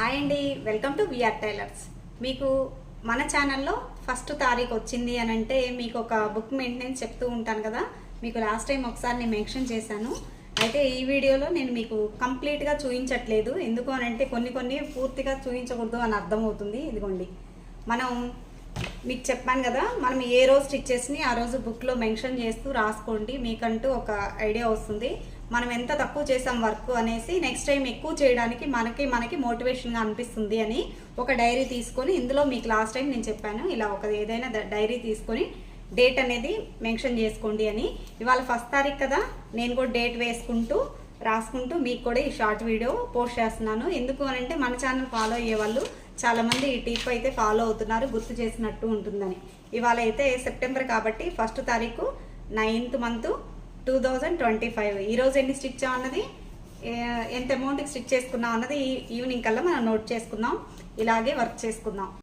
Hi అండి welcome to VR tailors. మీకు మన ఛానల్లో ఫస్ట్ తారీఖు వచ్చింది అని అంటే మీకు ఒక బుక్ మెయింటెనెన్స్ చెప్తూ ఉంటాను కదా. మీకు లాస్ట్ టైం ఒకసారి నేను మెన్షన్ చేశాను. అయితే ఈ వీడియోలో నేను మీకు కంప్లీట్గా చూపించట్లేదు ఎందుకు అని అంటే కొన్ని కొన్ని పూర్తిగా చూపించకూడదు అని అర్థమవుతుంది. ఇదిగోండి. మనం మీకు చెప్పాను కదా మనం ఏ రోజు స్టిచ్చెస్ని ఆ రోజు బుక్లో మెన్షన్ చేస్తూ రాసుకోండి. మీకంటూ ఒక ఐడియా వస్తుంది. మనం ఎంత తక్కువ చేసాం వర్క్ అనేసి నెక్స్ట్ టైం ఎక్కువ చేయడానికి మనకి మనకి మోటివేషన్గా అనిపిస్తుంది అని ఒక డైరీ తీసుకొని ఇందులో మీకు లాస్ట్ టైం నేను చెప్పాను. ఇలా ఒక ఏదైనా డైరీ తీసుకొని డేట్ అనేది మెన్షన్ చేసుకోండి అని. ఇవాళ ఫస్ట్ తారీఖు కదా నేను కూడా డేట్ వేసుకుంటూ రాసుకుంటూ మీకు కూడా ఈ షార్ట్ వీడియో పోస్ట్ చేస్తున్నాను. ఎందుకు అనంటే మన ఛానల్ ఫాలో అయ్యే వాళ్ళు చాలామంది ఈ టిప్ అయితే ఫాలో అవుతున్నారు గుర్తు చేసినట్టు ఉంటుందని. ఇవాళ అయితే సెప్టెంబర్ కాబట్టి ఫస్ట్ తారీఖు ninth month two thousand twenty five. ఈరోజు ఎన్ని స్టిచ్ అన్నది ఎంత అమౌంట్కి స్టిచ్ చేసుకున్నాం అన్నది ఈ- ఈవినింగ్ కల్లా మనం నోట్ చేసుకుందాం. ఇలాగే వర్క్ చేసుకుందాం.